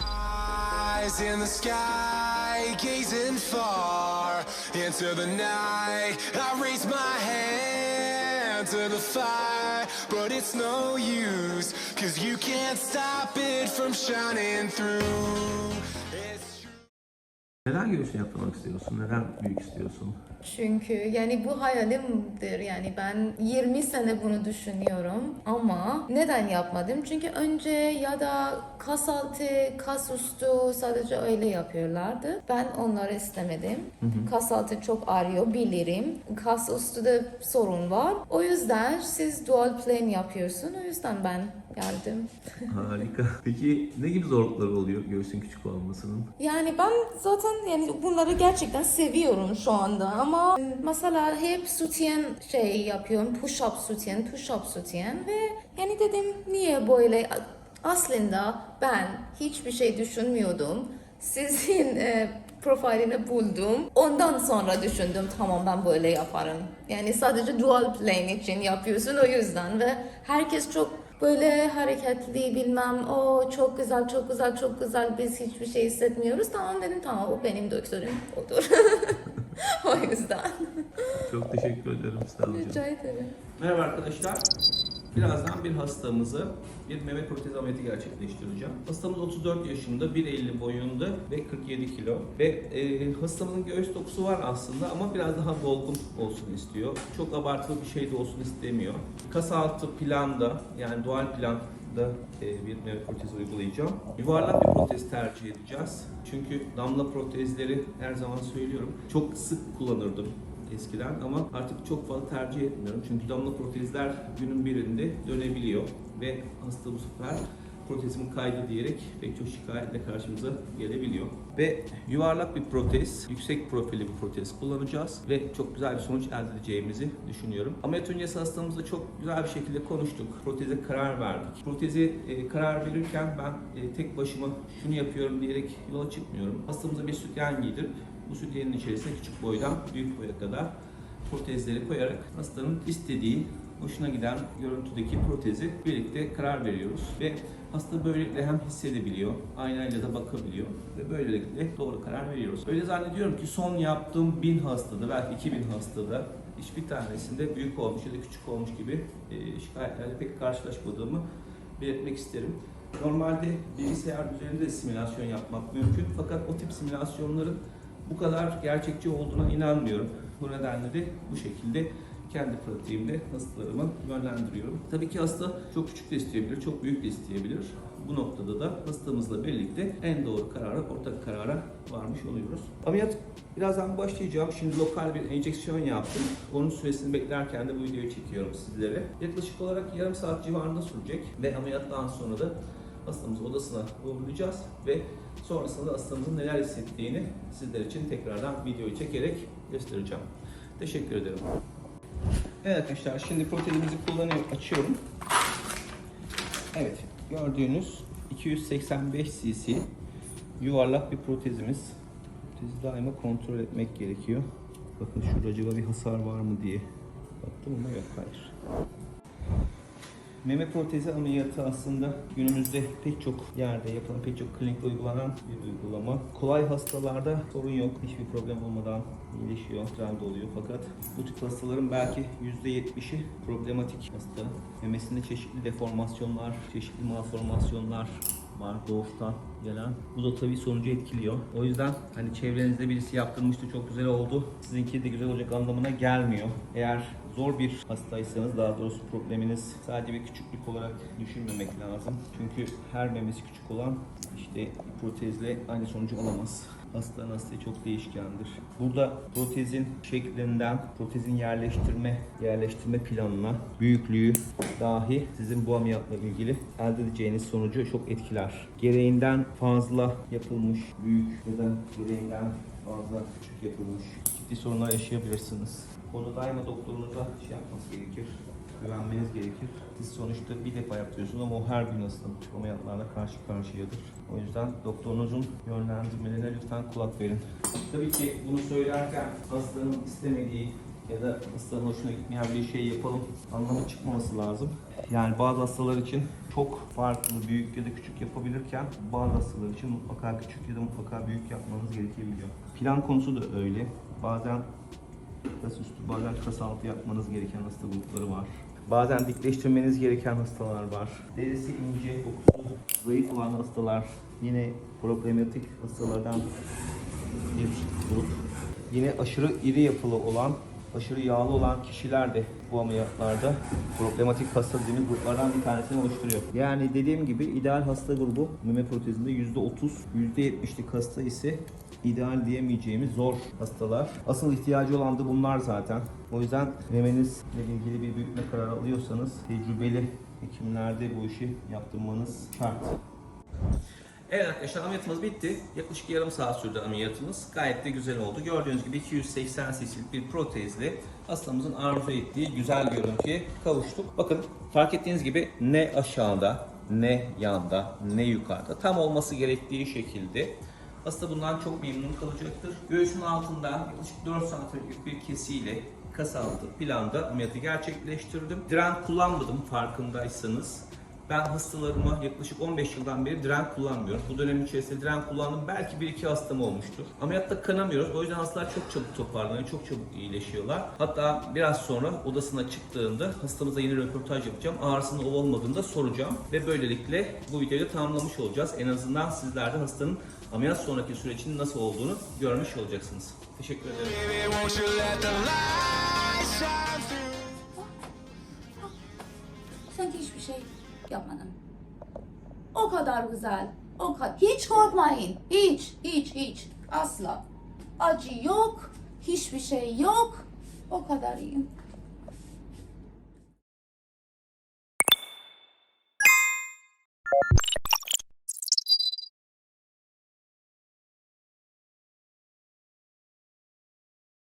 Eyes in the sky, gazing far into the night. I raise my hand to the fire, but it's no use, cause you can't stop it from shining through. It's. Neden göğüs yaptırmak istiyorsun? Neden büyük istiyorsun? Çünkü yani bu hayalimdir yani ben 20 sene bunu düşünüyorum ama neden yapmadım? Çünkü önce ya da kas altı, kas üstü sadece öyle yapıyorlardı. Ben onları istemedim. Kas altı çok ağrıyor bilirim. Kas üstü de sorun var. O yüzden siz dual plane yapıyorsun. O yüzden ben geldim. Harika. Peki ne gibi zorlukları oluyor göğsün küçük olmasının? Yani ben zaten yani bunları gerçekten seviyorum şu anda ama mesela hep sütyen şey yapıyorum. Push up sütyen, push up sütyen ve yani dedim niye böyle aslında ben hiçbir şey düşünmüyordum. Sizin e, profilini buldum. Ondan sonra düşündüm tamam ben böyle yaparım. Yani sadece dual plane için yapıyorsun o yüzden ve herkes çok böyle hareketli bilmem o çok güzel çok güzel çok güzel biz hiçbir şey hissetmiyoruz. Tamam dedim tamam o benim doktorum odur. o yüzden. Çok teşekkür ederim. Sağ olun. Rica ederim. Merhaba arkadaşlar. Birazdan bir hastamızı bir meme protez ameliyatı gerçekleştireceğim. Hastamız 34 yaşında, 1.50 boyunda ve 47 kilo. Ve e, hastamızın göğüs dokusu var aslında ama biraz daha dolgun olsun istiyor. Çok abartılı bir şey de olsun istemiyor. Kas altı planda yani dual planda e, bir meme protezi uygulayacağım. Yuvarlak bir protez tercih edeceğiz. Çünkü damla protezleri her zaman söylüyorum çok sık kullanırdım eskiden ama artık çok fazla tercih etmiyorum. Çünkü damla protezler günün birinde dönebiliyor ve hasta bu sefer protezimin kaydı diyerek pek çok şikayetle karşımıza gelebiliyor. Ve yuvarlak bir protez, yüksek profilli bir protez kullanacağız ve çok güzel bir sonuç elde edeceğimizi düşünüyorum. Ameliyat öncesi hastamızla çok güzel bir şekilde konuştuk. Proteze karar verdik. Protezi e, karar verirken ben e, tek başıma şunu yapıyorum diyerek yola çıkmıyorum. Hastamıza bir sütyen giydirip bu sütyenin içerisine küçük boydan büyük boya kadar protezleri koyarak hastanın istediği, hoşuna giden görüntüdeki protezi birlikte karar veriyoruz. Ve hasta böylelikle hem hissedebiliyor, aynayla da bakabiliyor ve böylelikle doğru karar veriyoruz. Öyle zannediyorum ki son yaptığım 1000 hastada, belki 2000 hastada hiçbir tanesinde büyük olmuş ya da küçük olmuş gibi e, şikayetlerle pek karşılaşmadığımı belirtmek isterim. Normalde bilgisayar üzerinde de simülasyon yapmak mümkün fakat o tip simülasyonların bu kadar gerçekçi olduğuna inanmıyorum. Bu nedenle de bu şekilde kendi pratiğimde hastalarımı yönlendiriyorum. Tabii ki hasta çok küçük de isteyebilir, çok büyük de isteyebilir. Bu noktada da hastamızla birlikte en doğru karara, ortak karara varmış oluyoruz. Ameliyat birazdan başlayacağım. Şimdi lokal bir enjeksiyon yaptım. Onun süresini beklerken de bu videoyu çekiyorum sizlere. Yaklaşık olarak yarım saat civarında sürecek ve ameliyattan sonra da hastamızı odasına uğurlayacağız ve sonrasında hastamızın neler hissettiğini sizler için tekrardan videoyu çekerek göstereceğim. Teşekkür ederim. Evet arkadaşlar şimdi protezimizi kullanıyorum, açıyorum. Evet gördüğünüz 285 cc yuvarlak bir protezimiz. Protezi daima kontrol etmek gerekiyor. Bakın şurada acaba bir hasar var mı diye baktım ama yok hayır. Meme protezi ameliyatı aslında günümüzde pek çok yerde yapılan, pek çok klinikte uygulanan bir uygulama. Kolay hastalarda sorun yok, hiçbir problem olmadan iyileşiyor, güzel oluyor. Fakat bu tip hastaların belki %70'i problematik hasta. Memesinde çeşitli deformasyonlar, çeşitli malformasyonlar var doğuştan gelen. Bu da tabii sonucu etkiliyor. O yüzden hani çevrenizde birisi yaptırmıştı çok güzel oldu. Sizinki de güzel olacak anlamına gelmiyor. Eğer zor bir hastaysanız daha doğrusu probleminiz sadece bir küçüklük olarak düşünmemek lazım. Çünkü her memesi küçük olan işte protezle aynı sonucu alamaz. Hastanın hastayı çok değişkendir. Burada protezin şeklinden, protezin yerleştirme, yerleştirme planına, büyüklüğü dahi sizin bu ameliyatla ilgili elde edeceğiniz sonucu çok etkiler. Gereğinden fazla yapılmış, büyük ya da gereğinden fazla küçük yapılmış ciddi sorunlar yaşayabilirsiniz. Onu daima doktorunuza şey yapması gerekir, güvenmeniz gerekir. Siz sonuçta bir defa yapıyorsunuz ama o her gün aslında tip ameliyatlarla karşı karşıyadır. O yüzden doktorunuzun yönlendirmelerine lütfen kulak verin. Tabii ki bunu söylerken hastanın istemediği ya da hastanın hoşuna gitmeyen bir şey yapalım anlamı çıkmaması lazım. Yani bazı hastalar için çok farklı, büyük ya da küçük yapabilirken bazı hastalar için mutlaka küçük ya da mutlaka büyük yapmanız gerekebiliyor. Plan konusu da öyle. Bazen kas üstü, bazen kas altı yapmanız gereken hasta grupları var. Bazen dikleştirmeniz gereken hastalar var. Derisi ince, dokusu zayıf olan hastalar yine problematik hastalardan bir grup. Yine aşırı iri yapılı olan, aşırı yağlı olan kişiler de bu ameliyatlarda problematik hasta dediğimiz gruplardan bir tanesini oluşturuyor. Yani dediğim gibi ideal hasta grubu meme protezinde %30, %70'lik hasta ise ideal diyemeyeceğimiz zor hastalar. Asıl ihtiyacı olan da bunlar zaten. O yüzden memenizle ilgili bir büyütme kararı alıyorsanız tecrübeli hekimlerde bu işi yaptırmanız şart. Evet arkadaşlar ameliyatımız bitti. Yaklaşık yarım saat sürdü ameliyatımız. Gayet de güzel oldu. Gördüğünüz gibi 280 cc'lik bir protezle hastamızın arzu ettiği güzel görüntüye kavuştuk. Bakın fark ettiğiniz gibi ne aşağıda, ne yanda, ne yukarıda. Tam olması gerektiği şekilde. Hasta bundan çok memnun kalacaktır. Göğsün altından yaklaşık 4 santimlik bir kesiyle kas altı planda ameliyatı gerçekleştirdim. Diren kullanmadım farkındaysanız. Ben hastalarıma yaklaşık 15 yıldan beri diren kullanmıyorum. Bu dönem içerisinde diren kullandım. Belki 1-2 hastam olmuştur. Ameliyatta kanamıyoruz. O yüzden hastalar çok çabuk toparlanıyor, çok çabuk iyileşiyorlar. Hatta biraz sonra odasına çıktığında hastamıza yeni röportaj yapacağım. Ağrısının olup olmadığını da soracağım. Ve böylelikle bu videoyu tamamlamış olacağız. En azından sizler de hastanın ameliyat sonraki sürecinin nasıl olduğunu görmüş olacaksınız. Teşekkür ederim. Sanki hiçbir şey yapmadım. O kadar güzel. O kadar. Hiç korkmayın. Hiç, hiç, hiç. Asla. Acı yok. Hiçbir şey yok. O kadar iyiyim.